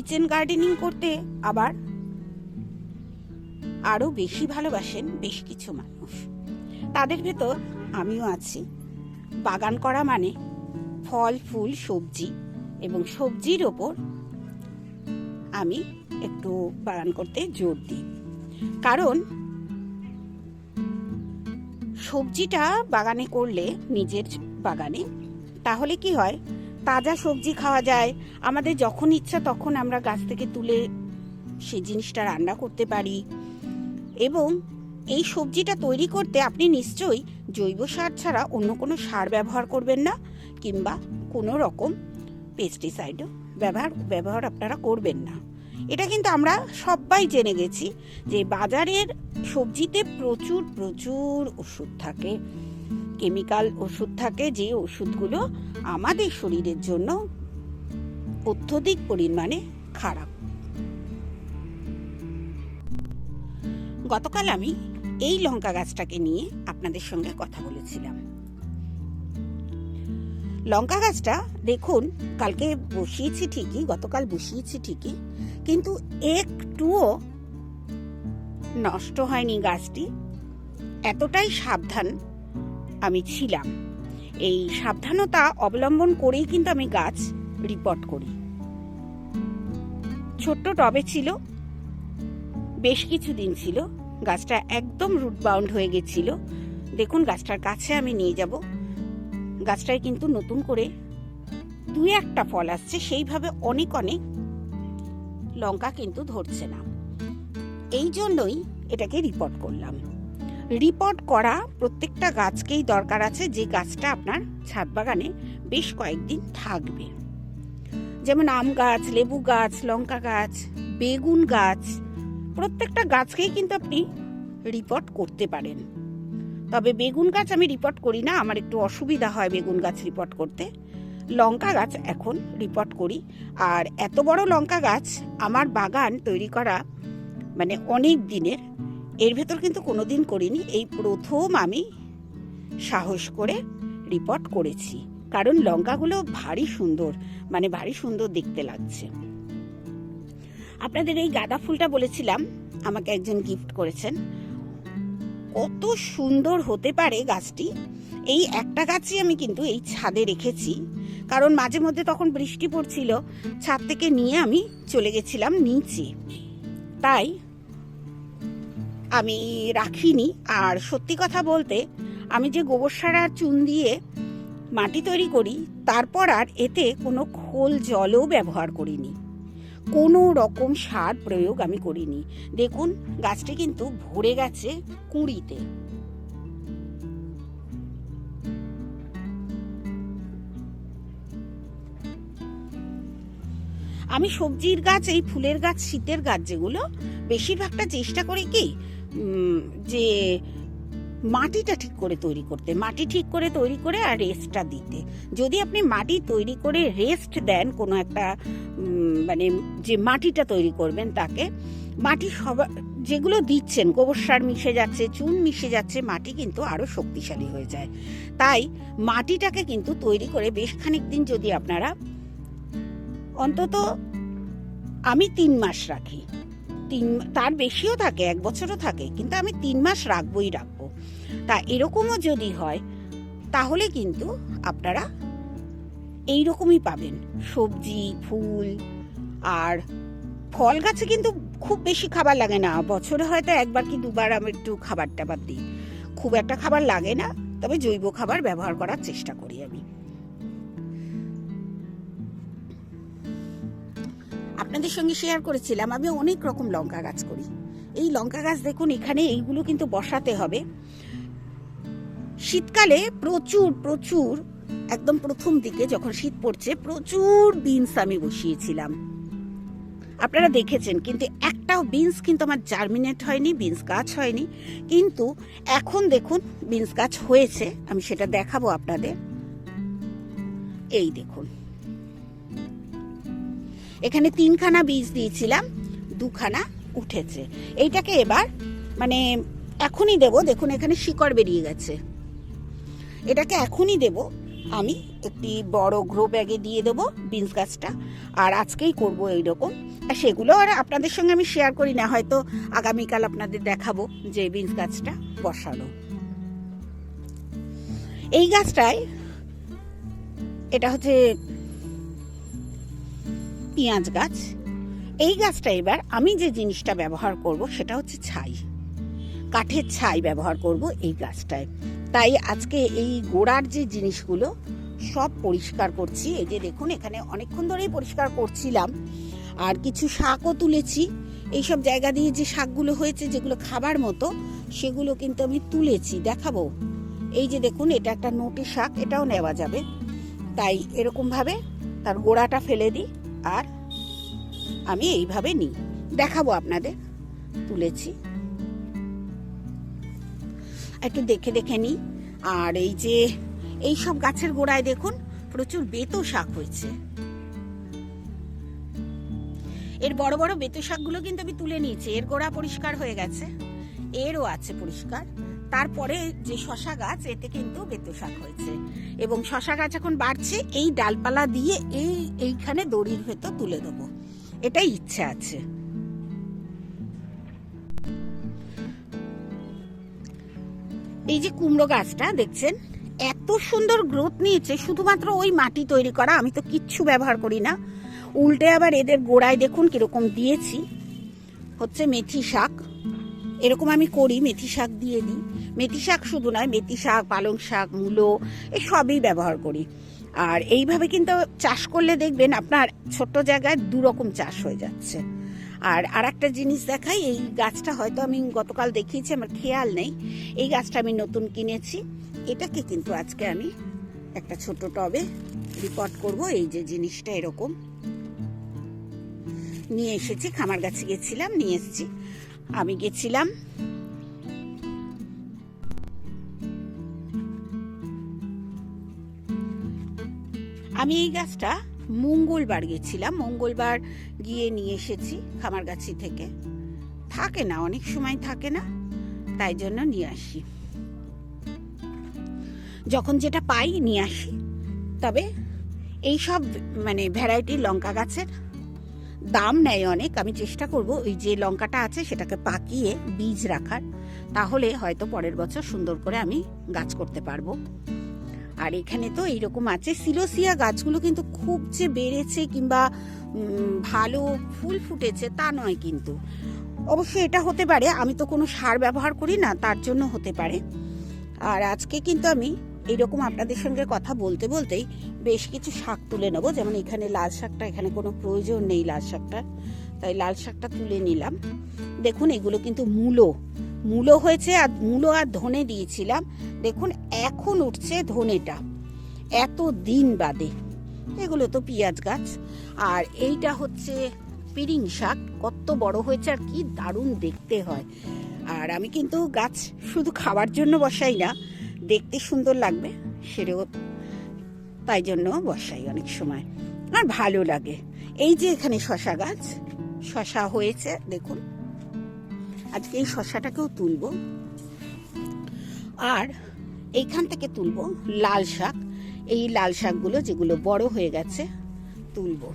Kitchen gardening করতে আবার আরও বেশি ভালোবাসেন বেশ কিছু মানুষ। তাদের ভেতর আমিও আছি। বাগান করা মানে ফল, ফুল, সবজি এবং সবজির ওপর আমি একটু বাগান করতে জোর দিই। কারণ সবজিটা বাগানে করলে নিজের বাগানে, তাহলে কি হয়? তাজা সবজি খাওয়া যায়। আমাদের যখন ইচ্ছা তখন আমরা গাছ থেকে তুলে সেই জিনিসটা রান্না করতে পারি। এবং এই সবজিটা তৈরি করতে আপনি নিশ্চয়ই জৈব সার ছাড়া অন্য কোনো সার ব্যবহার করবেন না, কিংবা কোনো রকম পেস্টিসাইডও ব্যবহার ব্যবহার আপনারা করবেন না। এটা কিন্তু আমরা সবাই জেনে গেছি যে বাজারের সবজিতে প্রচুর প্রচুর ওষুধ থাকে। কেমিক্যাল ওষুধ থাকে, যে ওষুধগুলো আমাদের শরীরের জন্য অত্যধিক পরিমাণে খারাপ। গতকাল আমি এই লঙ্কা গাছটাকে নিয়ে আপনাদের সঙ্গে কথা বলেছিলাম। লঙ্কা গাছটা দেখুন, কালকে বসিয়েছি ঠিকই, গতকাল বসিয়েছি ঠিকই, কিন্তু একটুও নষ্ট হয়নি গাছটি। এতটাই সাবধান আমি ছিলাম। এই সাবধানতা অবলম্বন করেই কিন্তু আমি গাছ রিপোর্ট করি। ছোট্ট টবে ছিল, বেশ কিছুদিন ছিল, গাছটা একদম রুট বাউন্ড হয়ে গেছিল। দেখুন গাছটার কাছে আমি নিয়ে যাব। গাছটায় কিন্তু নতুন করে দু একটা ফল আসছে, সেইভাবে অনেক অনেক লঙ্কা কিন্তু ধরছে না। এই জন্যই এটাকে রিপোর্ট করলাম। রিপোর্ট করা প্রত্যেকটা গাছকেই দরকার আছে, যে গাছটা আপনার ছাদ বাগানে বেশ কয়েকদিন থাকবে। যেমন আম গাছ, লেবু গাছ, লঙ্কা গাছ, বেগুন গাছ, প্রত্যেকটা গাছকেই কিন্তু আপনি রিপোর্ট করতে পারেন। তবে বেগুন গাছ আমি রিপোর্ট করি না, আমার একটু অসুবিধা হয় বেগুন গাছ রিপোর্ট করতে। লঙ্কা গাছ এখন রিপোর্ট করি। আর এত বড় লঙ্কা গাছ আমার বাগান তৈরি করা মানে অনেক দিনের এর ভেতর কিন্তু কোনো দিন করিনি। এই প্রথম আমি সাহস করে রিপোর্ট করেছি। কারণ লঙ্কাগুলো ভারী সুন্দর মানে ভারী সুন্দর দেখতে লাগছে। আপনাদের এই গাঁদা ফুলটা বলেছিলাম, আমাকে একজন গিফট করেছেন। কত সুন্দর হতে পারে গাছটি। এই একটা গাছই আমি কিন্তু এই ছাদে রেখেছি। কারণ মাঝে মধ্যে তখন বৃষ্টি পড়ছিল, ছাদ থেকে নিয়ে আমি চলে গেছিলাম নিচে। তাই আমি রাখিনি। আর সত্যি কথা বলতে, আমি যে গোবর সার আর চুন দিয়ে মাটি তৈরি করি, তারপর আর এতে কোনো খোল জলও ব্যবহার করিনি। কোনো রকম সার প্রয়োগ আমি করিনি। দেখুন, গাছটি কিন্তু ভরে গেছে কুঁড়িতে। আমি সবজির গাছ, এই ফুলের গাছ, শীতের গাছ যেগুলো, বেশিরভাগটা চেষ্টা করি কি যে মাটিটা ঠিক করে তৈরি করতে, মাটি ঠিক করে তৈরি করে আর রেস্টটা দিতে। যদি আপনি মাটি তৈরি করে রেস্ট দেন কোনো একটা মানে যে মাটিটা তৈরি করবেন তাকে, মাটি সব, যেগুলো দিচ্ছেন, গোবর সার মিশে যাচ্ছে, চুন মিশে যাচ্ছে, মাটি কিন্তু আরও শক্তিশালী হয়ে যায়। তাই মাটিটাকে কিন্তু তৈরি করে বেশ খানিক দিন যদি আপনারা, অন্তত আমি তিন মাস রাখি। তিন তার বেশিও থাকে, এক বছরও থাকে, কিন্তু আমি তিন মাস রাখবই রাখব। তা এরকমও যদি হয়, তাহলে কিন্তু আপনারা এই রকমই পাবেন। সবজি, ফুল আর ফল গাছে কিন্তু খুব বেশি খাবার লাগে না। বছরে হয়তো একবার কি দুবার আমি একটু খাবার টাবার দিই। খুব একটা খাবার লাগে না, তবে জৈব খাবার ব্যবহার করার চেষ্টা করি আমি। আপনাদের সঙ্গে শেয়ার করেছিলাম, আমি অনেক রকম লঙ্কা গাছ করি। এই লঙ্কা গাছ দেখুন, এখানে এইগুলো কিন্তু বসাতে হবে। শীতকালে প্রচুর প্রচুর, একদম প্রথম দিকে যখন শীত পড়ছে, প্রচুর বিনস আমি বসিয়েছিলাম। আপনারা দেখেছেন, কিন্তু একটাও বিনস কিন্তু আমার জার্মিনেট হয়নি বিনস গাছ হয়নি। কিন্তু এখন দেখুন বিনস গাছ হয়েছে, আমি সেটা দেখাবো আপনাদের। এই দেখুন। এখানে তিনখানা বীজ দিয়েছিলাম, দুখানা উঠেছে। এইটাকে এবার মানে এখনই দেব, দেখুন এখানে শিকড় বেরিয়ে গেছে। এটাকে এখনই দেব, আমি একটি বড় গ্রো ব্যাগে দিয়ে দেবো বিনস গাছটা, আর আজকেই করব এইরকম। আর সেগুলো আর আপনাদের সঙ্গে আমি শেয়ার করি না, হয়তো আগামীকাল আপনাদের দেখাবো যে বিনস গাছটা বসানো। এই গাছটায়, এটা হচ্ছে পেঁয়াজ গাছ। এই গাছটা এবার আমি যে জিনিসটা ব্যবহার করব সেটা হচ্ছে ছাই। কাঠের ছাই ব্যবহার করব এই গাছটায়। তাই আজকে এই গোড়ার যে জিনিসগুলো সব পরিষ্কার করছি। এই যে দেখুন, এখানে অনেকক্ষণ ধরেই পরিষ্কার করছিলাম। আর কিছু শাকও তুলেছি। এইসব জায়গা দিয়ে যে শাকগুলো হয়েছে, যেগুলো খাবার মতো, সেগুলো কিন্তু আমি তুলেছি। দেখাবো। এই যে দেখুন, এটা একটা নোটে শাক, এটাও নেওয়া যাবে। তাই এরকমভাবে তার গোড়াটা ফেলে দিই। আর আমি এইভাবে নিই। দেখাবো আপনাদের। তুলেছি। একটু দেখে দেখে নিই। আর এই যে এই সব গাছের গোড়ায় দেখুন, প্রচুর বেতো শাক হয়েছে। এর বড় বড় বেতো শাকগুলো কিন্তু আমি তুলে নিয়েছি। এর গোড়া পরিষ্কার হয়ে গেছে। এরও আছে পরিষ্কার। তারপরে যে শশা গাছ, এতে কিন্তু বেতো শাক হয়েছে। এবং শশা গাছ এখন বাড়ছে, এই ডালপালা দিয়ে এই, এইখানে দড়ির ভেতর তুলে দেবো। এটাই ইচ্ছে আছে। এই যে কুমড়ো গাছটা, দেখছেন? এত সুন্দর গ্রোথ নিয়েছে, শুধুমাত্র ওই মাটি তৈরি করা, আমি তো কিচ্ছু ব্যবহার করি না। উল্টে আবার এদের গোড়ায় দেখুন কীরকম দিয়েছি। হচ্ছে মেথি শাক। এরকম আমি করি, মেথি শাক দিয়ে দিই। মেথি শাক শুধু নয় মেথি শাক পালং শাক মূলো এই সবই ব্যবহার করি। আর এইভাবে কিন্তু চাষ করলে দেখবেন আপনার ছোট্ট জায়গায় দু রকম চাষ হয়ে যাচ্ছে। আর আর একটা জিনিস দেখাই, এই গাছটা হয়তো আমি গতকাল দেখিয়েছি, আমার খেয়াল নেই। এই গাছটা আমি নতুন কিনেছি। এটাকে কিন্তু আজকে আমি একটা ছোট টবে রিপোর্ট করব। এই যে জিনিসটা এরকম। নিয়ে এসেছি, খামার গাছে গেছিলাম, নিয়ে এসেছি। আমি গেছিলাম আমি এই গাছটা মঙ্গলবার গেছিলাম, মঙ্গলবার গিয়ে নিয়ে এসেছি খামারগাছি থেকে। থাকে না, অনেক সময় থাকে না, তাই জন্য নিয়ে আসি। যখন যেটা পাই নিয়ে আসি, তবে এই সব মানে ভ্যারাইটি লঙ্কা গাছের দাম নেয় অনেক। আমি চেষ্টা করব ওই যে লঙ্কাটা আছে সেটাকে পাকিয়ে বীজ রাখার, তাহলে হয়তো পরের বছর সুন্দর করে আমি গাছ করতে পারব। আর এখানে তো এইরকম আছে। সিলোসিয়া গাছগুলো কিন্তু খুব যে বেড়েছে কিংবা ভালো ফুল ফুটেছে তা নয় কিন্তু। অবশ্যই এটা হতে পারে। আমি তো কোনো সার ব্যবহার করি না, তার জন্য হতে পারে। আর আজকে কিন্তু আমি এইরকম আপনাদের সঙ্গে কথা বলতে বলতেই বেশ কিছু শাক তুলে নেব। যেমন এখানে লাল শাকটা, এখানে কোনো প্রয়োজন নেই লাল শাকটা। তাই লাল শাকটা তুলে নিলাম। দেখুন, এগুলো কিন্তু মূলো। মূলো হয়েছে আর মূলো আর ধনে দিয়েছিলাম। দেখুন, এখন উঠছে ধনেটা। এত দিন বাদে। এগুলো তো পেঁয়াজ গাছ। আর এইটা হচ্ছে পিরিং শাক। কত বড় হয়েছে আর কি দারুণ দেখতে হয়। আর আমি কিন্তু গাছ শুধু খাবার জন্য বসাই না, দেখতে সুন্দর লাগবে সেটাও তাই জন্য বসাই অনেক সময়। আর ভালো লাগে। এই যে এখানে শশা গাছ, শশা হয়েছে, দেখুন। আজকে এই শশাটাকেও তুলব। আর এইখান থেকে তুলব লাল শাক। এই লাল শাকগুলো যেগুলো বড় হয়ে গেছে, তুলবো।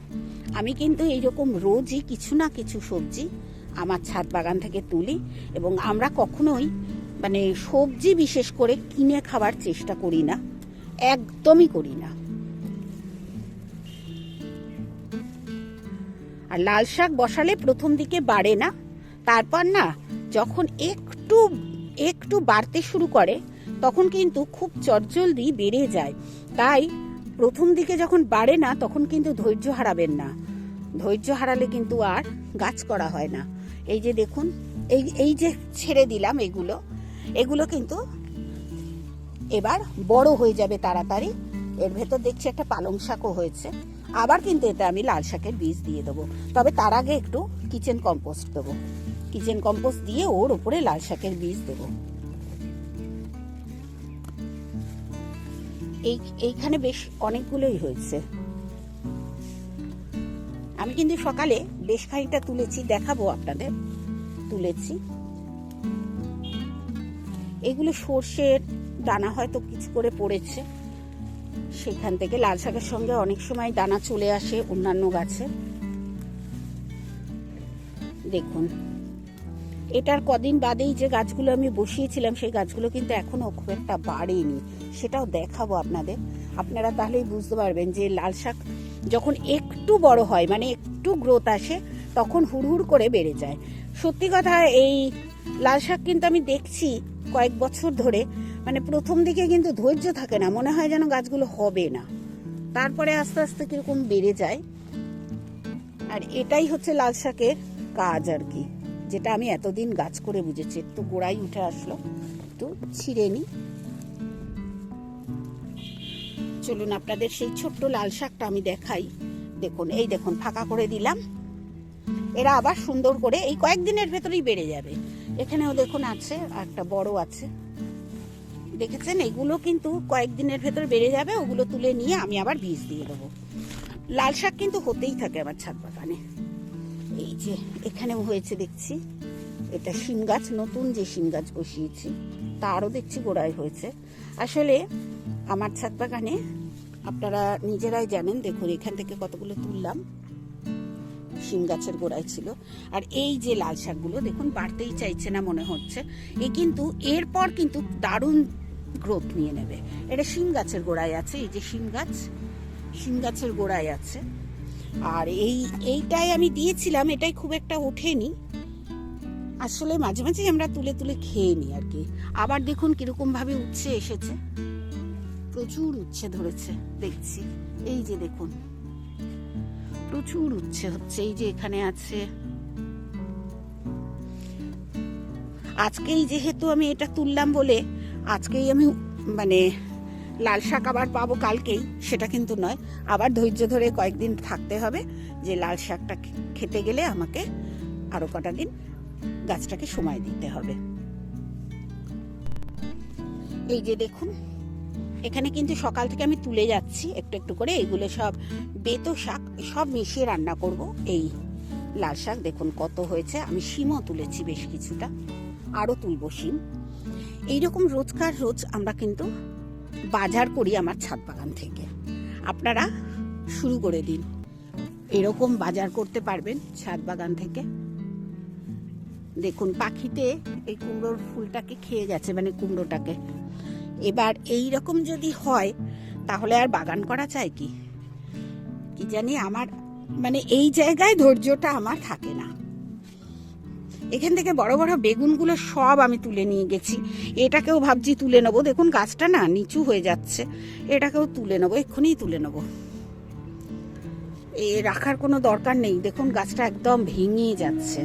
আমি কিন্তু এইরকম রোজই কিছু না কিছু সবজি আমার ছাদ বাগান থেকে তুলি এবং আমরা কখনোই মানে সবজি বিশেষ করে কিনে খাবার চেষ্টা করি না, একদমই করি না। আর লাল শাক বসালে প্রথম দিকে বাড়ে না, তারপর না যখন একটু একটু বাড়তে শুরু করে, তখন কিন্তু খুব চটজলদি বেড়ে যায়। তাই প্রথম দিকে যখন বাড়ে না, তখন কিন্তু ধৈর্য হারাবেন না। ধৈর্য হারালে কিন্তু আর গাছ করা হয় না। এই যে দেখুন, এই এই যে ছেড়ে দিলাম এগুলো এগুলো কিন্তু এবার বড় হয়ে যাবে তাড়াতাড়ি। এর ভেতর দেখছি একটা পালং শাকও হয়েছে। আবার কিন্তু এতে আমি লাল শাকের বীজ দিয়ে দেবো। তবে তার আগে একটু কিচেন কম্পোস্ট দেবো। কিচেন কম্পোস্ট দিয়ে ওর উপরে লাল শাকের বীজ দেবো। এই, এইখানে বেশ অনেকগুলোই হয়েছে। আমি কিন্তু সকালে বেশ খানিকটা তুলেছি, দেখাবো আপনাদের। তুলেছি। এগুলো সর্ষের দানা হয়তো কিছু করে পড়েছে। সেখান থেকে লাল শাকের সঙ্গে অনেক সময় দানা চলে আসে অন্যান্য গাছে। দেখুন। এটার কদিন বাদেই যে গাছগুলো আমি বসিয়েছিলাম, সেই গাছগুলো কিন্তু এখনও খুব একটা বাড়েনি। সেটাও দেখাবো আপনাদের। আপনারা তাহলেই বুঝতে পারবেন যে লাল শাক যখন একটু বড় হয় মানে একটু গ্রোথ আসে, তখন হুড়হুড় করে বেড়ে যায়। সত্যি কথা, এই লাল শাক কিন্তু আমি দেখছি কয়েক বছর ধরে মানে প্রথম দিকে কিন্তু ধৈর্য থাকে না, মনে হয় যেন গাছগুলো হবে না। তারপরে আস্তে আস্তে কীরকম বেড়ে যায়। আর এটাই হচ্ছে লাল শাকের কাজ আর কি। যেটা আমি এতদিন গাছ করে বুঝেছি। একটু গোড়াই উঠে আসলো, একটু ছিঁড়ে নি। চলুন আপনাদের সেই ছোট্ট লাল শাকটা আমি দেখাই। দেখুন, এই দেখুন, ফাঁকা করে দিলাম। এরা আবার সুন্দর করে এই কয়েকদিনের ভেতরেই বেড়ে যাবে। এখানেও দেখুন আছে একটা বড় আছে। দেখেছেন? এগুলো কিন্তু কয়েকদিনের ভেতর বেড়ে যাবে, ওগুলো তুলে নিয়ে আমি আবার বীজ দিয়ে দেবো। লাল শাক কিন্তু হতেই থাকে আমার ছাদ বাগানে। এই যে, এখানেও হয়েছে দেখছি। এটা শিম গাছ, নতুন যে শিম গাছ বসিয়েছি, তারও দেখছি গোড়ায় হয়েছে। আসলে আমার ছাদ বাগানে আপনারা নিজেরাই জানেন, দেখুন এখান থেকে কতগুলো তুললাম। শিম গাছের গোড়ায় ছিল। আর এই যে লাল শাকগুলো, দেখুন, বাড়তেই চাইছে না মনে হচ্ছে। এ কিন্তু, এরপর কিন্তু দারুণ গ্রোথ নিয়ে নেবে। এটা শিম গাছের গোড়ায় আছে, এই যে শিম গাছ, শিম গাছের গোড়ায় আছে। আর এই, এইটাই আমি দিয়েছিলাম, এটাই খুব একটা ওঠেনি। আসলে মাঝে মাঝে আমরা তুলে তুলে খেয়ে নিই আর কি। আবার দেখুন কীরকম ভাবে উচ্ছে এসেছে। প্রচুর উচ্ছে ধরেছে, দেখছি। এই যে দেখুন। প্রচুর উচ্ছে হচ্ছে, এই যে এখানে আছে। আজকেই যেহেতু আমি এটা তুললাম বলে, আজকেই আমি মানে লাল শাক আবার পাবো কালকেই, সেটা কিন্তু নয়। আবার ধৈর্য ধরে কয়েকদিন থাকতে হবে যে লাল শাকটা খেতে গেলে আমাকে আরও কটা দিন গাছটাকে সময় দিতে হবে। এই যে দেখুন, এখানে কিন্তু সকাল থেকে আমি তুলে যাচ্ছি, একটু একটু করে এগুলো সব বেতো শাক, সব মিশিয়ে রান্না করব। এই লাল শাক দেখুন কত হয়েছে, আমি শিমও তুলেছি বেশ কিছুটা আরও তুলব শিম। এইরকম রোজকার রোজ আমরা কিন্তু বাজার করি আমার ছাদ বাগান থেকে। আপনারা শুরু করে দিন। এরকম বাজার করতে পারবেন ছাদ বাগান থেকে। দেখুন, পাখিতে এই কুমড়োর ফুলটাকে খেয়ে গেছে মানে কুমড়োটাকে। এবার এই রকম যদি হয়, তাহলে আর বাগান করা চায় কি? কি জানি আমার মানে এই জায়গায় ধৈর্যটা আমার থাকে না। এখান থেকে বড় বড় বেগুনগুলো সব আমি তুলে নিয়ে গেছি। এটাকেও ভাবছি তুলে নেব। দেখুন, গাছটা না নিচু হয়ে যাচ্ছে। এটাকেও তুলে নেব, এক্ষুনি তুলে নেব। এ রাখার কোনো দরকার নেই। দেখুন, গাছটা একদম ভেঙে যাচ্ছে।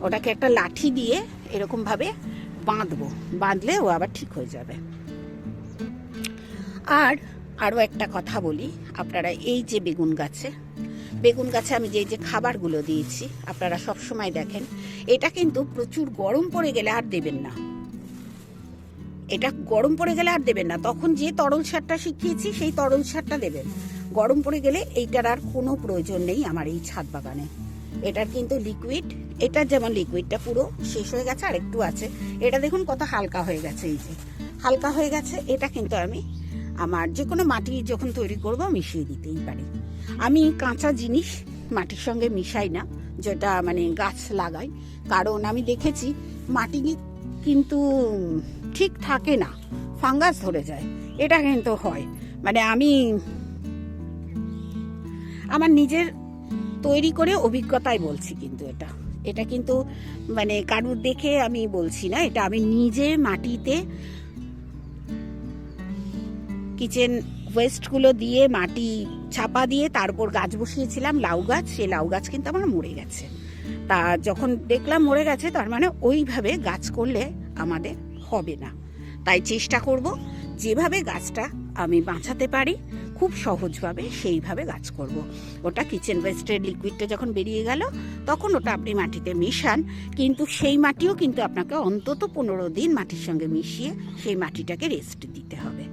ওটাকে একটা লাঠি দিয়ে এরকম ভাবে বাঁধবো। বাঁধলে ও আবার ঠিক হয়ে যাবে। আর আরও একটা কথা বলি। আপনারা এই যে বেগুন গাছে বেগুন গাছে আমি যে যে খাবারগুলো দিয়েছি, আপনারা সব সময় দেখেন, এটা কিন্তু প্রচুর গরম পড়ে গেলে আর দেবেন না। এটা গরম পড়ে গেলে আর দেবেন না। তখন যে তরল সারটা শিখিয়েছি, সেই তরল সারটা দেবেন। গরম পড়ে গেলে এইটার আর কোনো প্রয়োজন নেই আমার এই ছাদ বাগানে। এটার কিন্তু লিকুইড এটার যেমন লিকুইডটা পুরো শেষ হয়ে গেছে আর একটু আছে। এটা দেখুন কত হালকা হয়ে গেছে এই যে। হালকা হয়ে গেছে, এটা কিন্তু আমি আমার যে কোনো মাটি যখন তৈরি করব মিশিয়ে দিতেই পারি। আমি কাঁচা জিনিস মাটির সঙ্গে মিশাই না, যেটা মানে গাছ লাগাই। কারণ আমি দেখেছি মাটি কিন্তু ঠিক থাকে না, ফাঙ্গাস ধরে যায়। এটা কিন্তু হয়। মানে আমি আমার নিজের তৈরি করে অভিজ্ঞতায় বলছি কিন্তু এটা। এটা কিন্তু মানে কারুর দেখে আমি বলছি না, এটা আমি নিজে মাটিতে কিচেন ওয়েস্টগুলো দিয়ে মাটি ছাপা দিয়ে তারপর গাছ বসিয়েছিলাম লাউ গাছ সেই লাউ গাছ কিন্তু আমার মরে গেছে। তা যখন দেখলাম মরে গেছে, তার মানে ওইভাবে গাছ করলে আমাদের হবে না। তাই চেষ্টা করব যেভাবে গাছটা আমি বাঁচাতে পারি, খুব সহজভাবে সেইভাবে গাছ করব। ওটা কিচেন ওয়েস্টের লিকুইডটা যখন বেরিয়ে গেল, তখন ওটা আপনি মাটিতে মিশান, কিন্তু সেই মাটিও কিন্তু আপনাকে অন্তত পনেরো দিন মাটির সঙ্গে মিশিয়ে সেই মাটিটাকে রেস্ট দিতে হবে।